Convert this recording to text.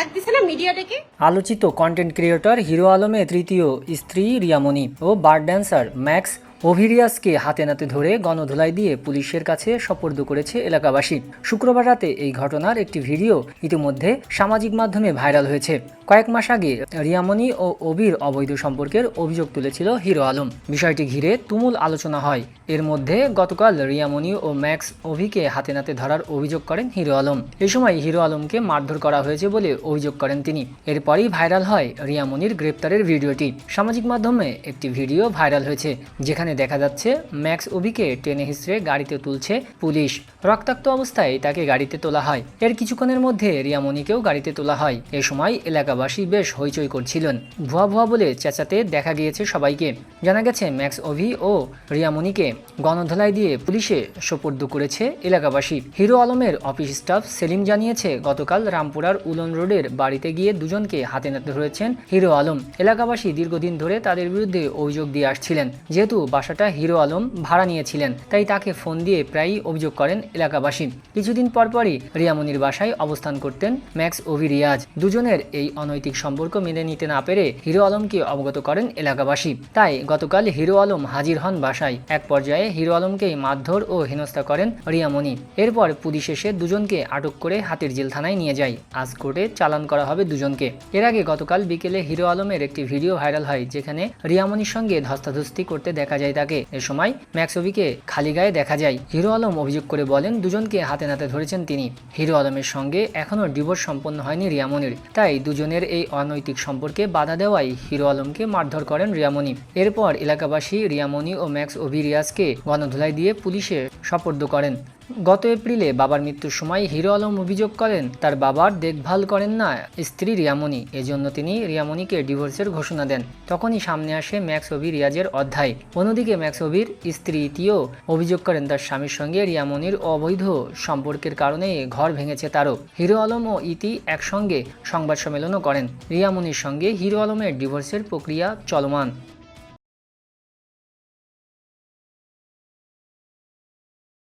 তালাক দিছে না মিডিয়া ডেকে আলোচিত কন্টেন্ট ক্রিয়েটর হিরো আলমের তৃতীয় স্ত্রী রিয়ামণি ও বার ড্যান্সার ম্যাক্স ওভিরিয়াসকে হাতে নাতে ধরে গণধুলাই দিয়ে পুলিশের কাছে সপর্দ করেছে এলাকাবাসী। শুক্রবার রাতে এই ঘটনার একটি ভিডিও ইতিমধ্যে সামাজিক মাধ্যমে ভাইরাল হয়েছে। কয়েক মাস আগে রিয়ামণি ও অবির অবৈধ সম্পর্কের অভিযোগ তুলেছিল হিরো আলম। বিষয়টি ঘিরে তুমুল আলোচনা হয়। এর মধ্যে গতকাল রিয়ামণি ও ম্যাক্স অভিকে হাতে নাতে ধরার অভিযোগ করেন হিরো আলম। এই সময় হিরো আলমকে মারধর করা হয়েছে বলে অভিযোগ করেন তিনি। এরপরই ভাইরাল হয় রিয়ামণির গ্রেপ্তারের ভিডিওটি। সামাজিক মাধ্যমে একটি ভিডিও ভাইরাল হয়েছে, যেখানে দেখা যাচ্ছে, ম্যাক্স অভিকে টেনে হিসড়ে গাড়িতে তুলছে পুলিশ। রক্তাক্ত অবস্থায় তাকে গাড়িতে তোলা হয়। এর কিছুক্ষণের মধ্যে রিয়ামণিকেও গাড়িতে তোলা হয়। এ সময় এলাকাবাসী বেশ হইচই করছিলেন। ভুয়া ভুয়া বলে চেঁচাতে দেখা গিয়েছে সবাইকে। জানা গেছে, ম্যাক্স অভি ও রিয়ামণিকে গণধোলাই দিয়ে পুলিশে সোপর্দ করেছে এলাকাবাসী। হিরো আলমের অফিস স্টাফ সেলিম জানিয়েছে, গতকাল রামপুরার উলন রোডের বাড়িতে গিয়ে দুজনকে হাতে নাতে ধরেছেন হিরো আলম। এলাকাবাসী দীর্ঘদিন ধরে তাদের বিরুদ্ধে অভিযোগ দিয়ে আসছিলেন। যেহেতু বাসাটা হিরো আলম ভাড়া নিয়েছিলেন, তাই তাকে ফোন দিয়ে প্রায়ই অভিযোগ করেন এলাকাবাসী। কিছুদিন পরপরই রিয়ামনির বাসায় অবস্থান করতেন ম্যাক্স ওভি রিয়াজ। দুজনের এই অনৈতিক সম্পর্ক মেনে নিতে না পেরে হিরো আলমকে অবগত করেন এলাকাবাসী। তাই গতকাল হিরো আলম হাজির হন বাসায়। এক পর্যায়ে হিরো আলমকেই মারধর ও হেনস্থা করেন রিয়ামণি এরপর পুলিশ এসে দুজনকে আটক করে হাতির জেল থানায় নিয়ে যায়। আজ কোর্টে চালান করা হবে দুজনকে। এর আগে গতকাল বিকেলে হিরো আলমের একটি ভিডিও ভাইরাল হয়, যেখানে রিয়ামণির সঙ্গে ধস্তাধস্তি করতে দেখা যায় তাকে এ সময় ম্যাক্সোভিকে খালি গায়ে দেখা যায়। হিরো আলম অভিযোগ করে বলেন, দুজনকে হাতে নাতে ধরেছেন তিনি। হিরো আলমের সঙ্গে এখনও ডিভোর্স সম্পন্ন হয়নি রিয়ামনির। তাই দুজনের এই অনৈতিক সম্পর্কে বাধা দেওয়ায় হিরো আলমকে মারধর করেন রিয়ামনি। এরপর এলাকাবাসী রিয়ামনি ও ম্যাক্স ওভিরিয়াসকে গণধুলাই দিয়ে পুলিশে সপর্দ করেন। গত এপ্রিলে বাবার মৃত্যুর সময় হিরো আলম অভিযোগ করেন, তার বাবার দেখভাল করেন না স্ত্রী রিয়ামণি। এজন্য তিনি রিয়ামণিকে ডিভোর্সের ঘোষণা দেন। তখনই সামনে আসে ম্যাক্স অভি রিয়াজের অধ্যায়। অন্যদিকে ম্যাক্স অভির স্ত্রী ইতিও অভিযোগ করেন, তার স্বামীর সঙ্গে রিয়ামণির অবৈধ সম্পর্কের কারণে ঘর ভেঙেছে তারও। হিরো আলম ও ইতি একসঙ্গে সংবাদ সম্মেলনও করেন। রিয়ামণির সঙ্গে হিরো আলমের ডিভোর্সের প্রক্রিয়া চলমান।